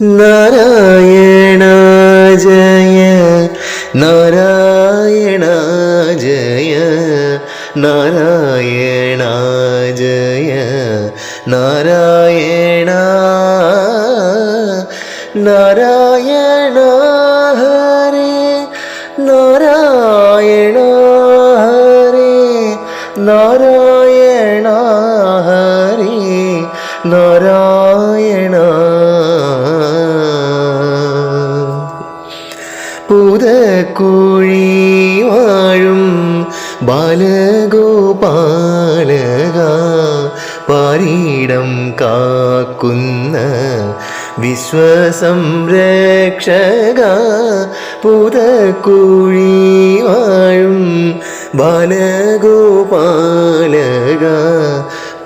നാരായണ ജയ നാരായണ ജയ നാരായണ ജയ നാരായണ നാരായണ ഹരേ നാരായണ ഹരേ നാരായണ പുതക്കുഴി വാഴും ബാലഗോപാലക പാരീടം കാക്കുന്ന വിശ്വസംരക്ഷക പുതക്കുഴി വാഴും ബാലഗോപാലക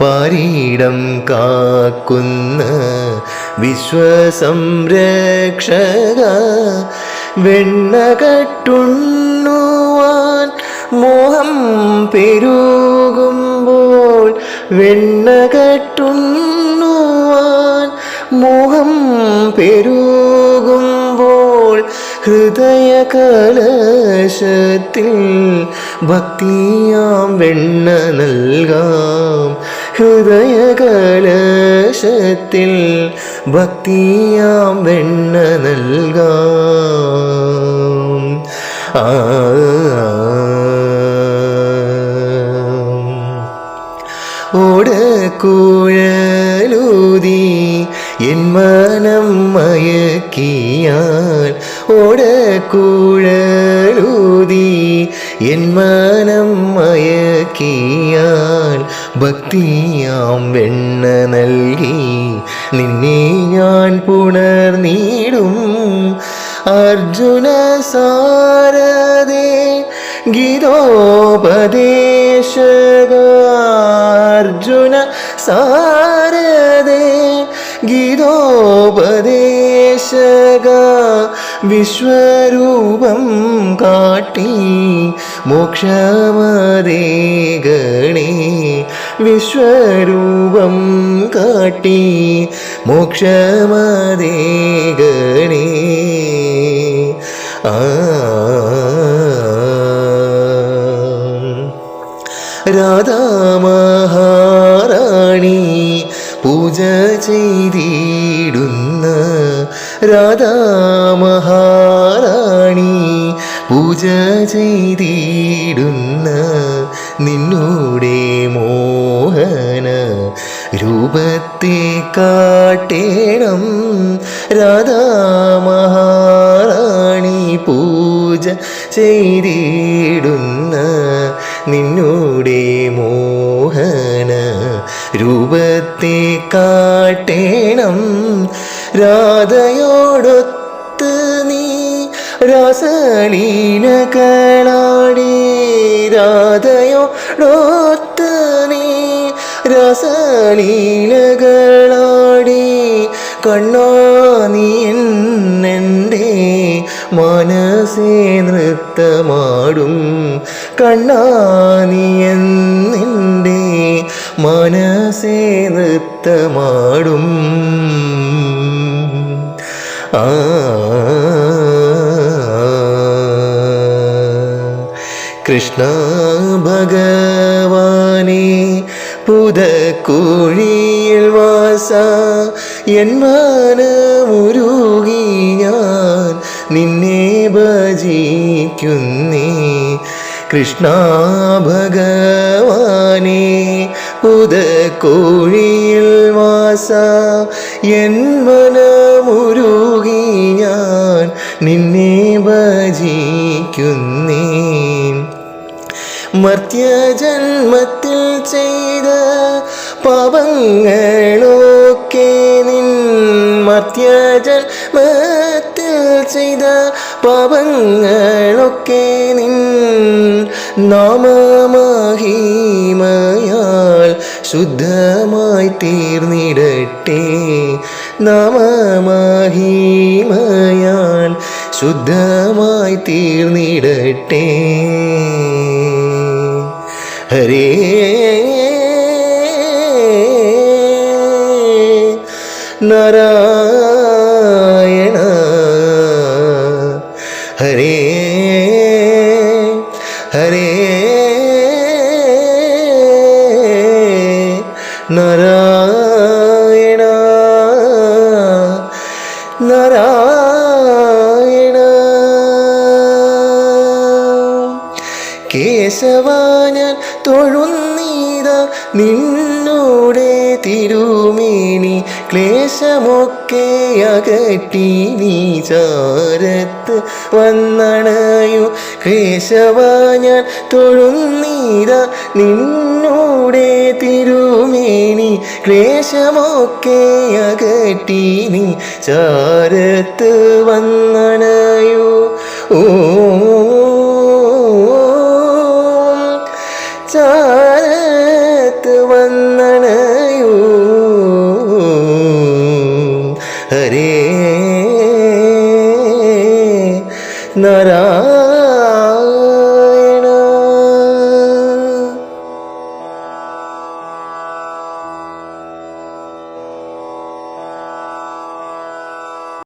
പാരീടം കാക്കുന്ന വിശ്വസംരക്ഷക വെണ്ണകട്ടുണ്ണുവാൻ മോഹം പെരുകുമ്പോൾ വെണ്ണകട്ടുണ്ണുവാൻ മോഹം പെരുകുമ്പോൾ ഹൃദയ കലശത്തിൽ ഭക്തിയാം വെണ്ണ നൽകാം. ഹൃദയ കലശത്തിൽ ഭക്തിയാം വെണ്ണ നൽകാം. ഓടക്കുഴലൂതി എൻ മനം മയക്കിയാൽ. ഓടക്കുഴലൂതി എൻ മനം മയക്കിയാൽ. ഭക്തിയാം വെണ്ണ നൽകി നിന്നെ ഞാൻ പുണർനീടും അർജുന സാരദേ ഗീതോപദേശക അർജുന സാരദേ ഗീതോപദേശക വിശ്വരൂപം കാട്ടി മോക്ഷമതേ ഗണേ വിശ്വരൂപം കാട്ടി മോക്ഷമതേ രാധാമഹാറാണി പൂജ ചെയ്തിടുന്ന രാധാമഹാറാണി പൂജ ചെയ്തിടുന്ന നിന്നൂടെ മോഹന രൂപത്തെ കാട്ടേണം. രാധാമഹാറാണി പൂജ ചെയ്തിടുന്ന നിന്നോടെ മോഹന രൂപത്തെ കാട്ടേണം. രാധയോടൊത്ത് നീ രാസലീലകളാടി. രാധയോടൊത്ത് നീ രസലീലകളാടി. കണ്ണാ നീ എന്നെ മനസ്സേ നൃത്തമാടും. കണ്ണാ നീ എന്നിന്റെ മനസ്സേ നൃത്തമാടും. ആ. കൃഷ്ണ ഭഗവാനെ പുതക്കുഴിയിൽ വാസ എൻ മനമുരുകി ഞാൻ നിന്നെ ഭജിക്കുന്നേ. കൃഷ്ണ ഭഗവാനെ ഉദക്കോഴിയിൽ വാസ എൻ മനമുരുകി ഞാൻ നിന്നെ ഭജിക്കുന്നേ. മർത്യജന്മത്തിൽ ചെയ്ത പാപങ്ങളൊക്കെ നിൻ മർത്യജന്മത്തിൽ ചെയ്ത പാപങ്ങളൊക്കെ നിൻ നാമമഹിമയാൽ ശുദ്ധമായി തീർന്നിടട്ടെ. നാമമഹിമയാൽ ശുദ്ധമായി തീർന്നിടട്ടെ. ഹരേ നാരായണ ഹരേ നാരായണ നാരായണ. കേശവാനൻ തൊഴുന്നീത നിന്നോടെ തിരുമേനി ക്ലേശമൊക്കെ അകറ്റി നീ വന്നണയു. കേശവ ഞാൻ തൊഴുന്നീത നിന്നോടെ തിരുമേനി. ക്ലേശമൊക്കെ അകറ്റി നീ ചാരത്ത് വന്നണയു. ഓ ചാരത്ത് 啊